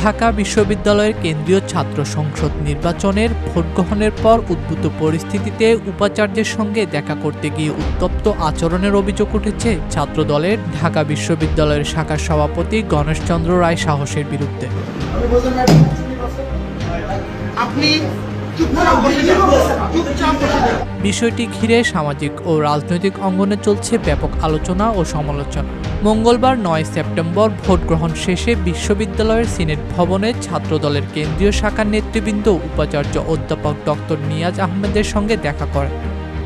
ঢাকা বিশ্ববিদ্যালয়ের কেন্দ্রীয় ছাত্র সংসদ নির্বাচনের ভোট গ্রহণের পর উদ্ভূত পরিস্থিতিতে উপাচার্যের সঙ্গে দেখা করতে গিয়ে উত্তপ্ত আচরণের অভিযোগ উঠেছে ছাত্রদলের ঢাকা বিশ্ববিদ্যালয়ের শাখা সভাপতি গণেশচন্দ্র রায় সাহসের বিরুদ্ধে। আপনি বিষয়টি ঘিরে সামাজিক ও রাজনৈতিক অঙ্গনে চলছে ব্যাপক আলোচনা ও সমালোচনা। মঙ্গলবার নয় সেপ্টেম্বর ভোট গ্রহণ শেষে বিশ্ববিদ্যালয়ের সিনেট ভবনে ছাত্রদলের কেন্দ্রীয় শাখার নেতৃবৃন্দ উপাচার্য অধ্যাপক ডক্টর নিয়াজ আহমেদের সঙ্গে দেখা করেন।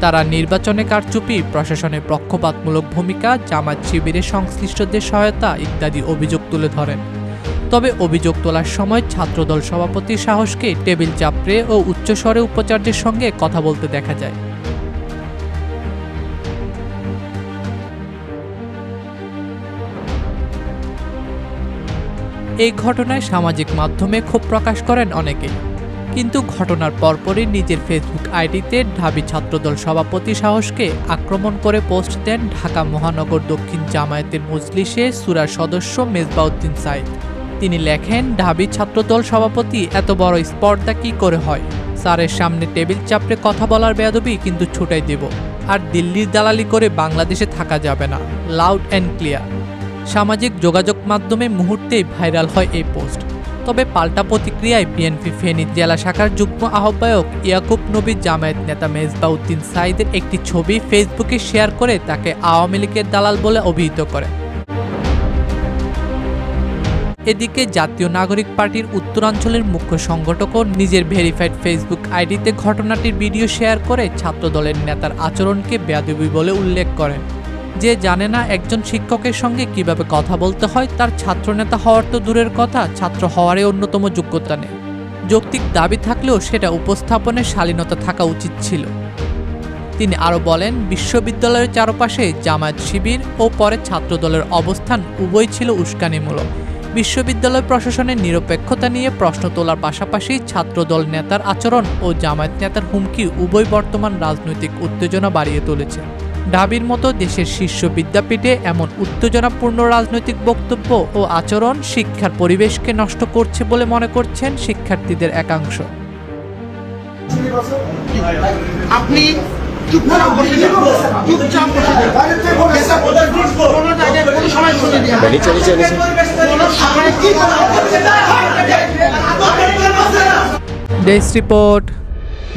তারা নির্বাচনে কারচুপি, প্রশাসনের পক্ষপাতমূলক ভূমিকা জামাত শিবিরের সংশ্লিষ্টদের সহায়তা ইত্যাদি অভিযোগ তুলে ধরেন। তবে অভিযোগ তোলার সময় ছাত্রদল সভাপতি সাহসকে টেবিল চাপড়ে ও উচ্চস্বরে উপাচার্যের সঙ্গে কথা বলতে দেখা যায়। এই ঘটনায় সামাজিক মাধ্যমে ক্ষোভ প্রকাশ করেন অনেকে। কিন্তু ঘটনার পরপরই নিজের ফেসবুক আইডিতে ঢাবি ছাত্রদল সভাপতি সাহসকে আক্রমণ করে পোস্ট দেন ঢাকা মহানগর দক্ষিণ জামায়াতের মজলিসে সুরার সদস্য মেজবাউদ্দিন সাইদ। তিনি লেখেন, ঢাবি ছাত্রদল সভাপতি, এত বড় স্পর্ধা কি করে হয়? স্যারের সামনে টেবিল চাপড়ে কথা বলার বেয়াদবি কিন্তু ছুটাই দেব। আর দিল্লির দালালি করে বাংলাদেশে থাকা যাবে না। Loud and clear. সামাজিক যোগাযোগ মাধ্যমে মুহূর্তেই ভাইরাল হয় এই পোস্ট। তবে পাল্টা প্রতিক্রিয়ায় বিএনপি ফেনী জেলা শাখার যুগ্ম আহ্বায়ক ইয়াকুব নবী জামায়াত নেতা মেজবাউদ্দিন সাইদের একটি ছবি ফেসবুকে শেয়ার করে তাকে আওয়ামী লীগের দালাল বলে অভিহিত করে। এদিকে জাতীয় নাগরিক পার্টির উত্তরাঞ্চলের মুখ্য সংগঠকও নিজের ভেরিফাইড ফেসবুক আইডিতে ঘটনাটির ভিডিও শেয়ার করে ছাত্রদলের নেতার আচরণকে বেয়াদবি বলে উল্লেখ করেন। যে জানে না একজন শিক্ষকের সঙ্গে কীভাবে কথা বলতে হয়, তার ছাত্রনেতা হওয়ার তো দূরের কথা, ছাত্র হওয়ারই অন্যতম যোগ্যতা নেই। যৌক্তিক দাবি থাকলেও সেটা উপস্থাপনের শালীনতা থাকা উচিত ছিল। তিনি আরও বলেন, বিশ্ববিদ্যালয়ের চারপাশে জামায়াত শিবির ও পরে ছাত্রদলের অবস্থান উভয় ছিল উস্কানিমূলক। বিশ্ববিদ্যালয় প্রশাসনের নিরপেক্ষতা নিয়ে প্রশ্ন তোলার পাশাপাশি ছাত্রদল নেতার আচরণ ও জামায়াত নেতার হুমকি উভয় বর্তমান রাজনৈতিক উত্তেজনা বাড়িয়ে তুলেছে। ঢাবির মতো দেশের শীর্ষ বিদ্যাপীঠে এমন উত্তেজনাপূর্ণ রাজনৈতিক বক্তব্য ও আচরণ শিক্ষার পরিবেশকে নষ্ট করছে বলে মনে করছেন শিক্ষার্থীদের একাংশ। আপনি চুপচাপ ডেস্ক রিপোর্ট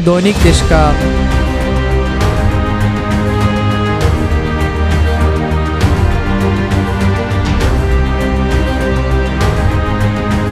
দৈনিক দেশকা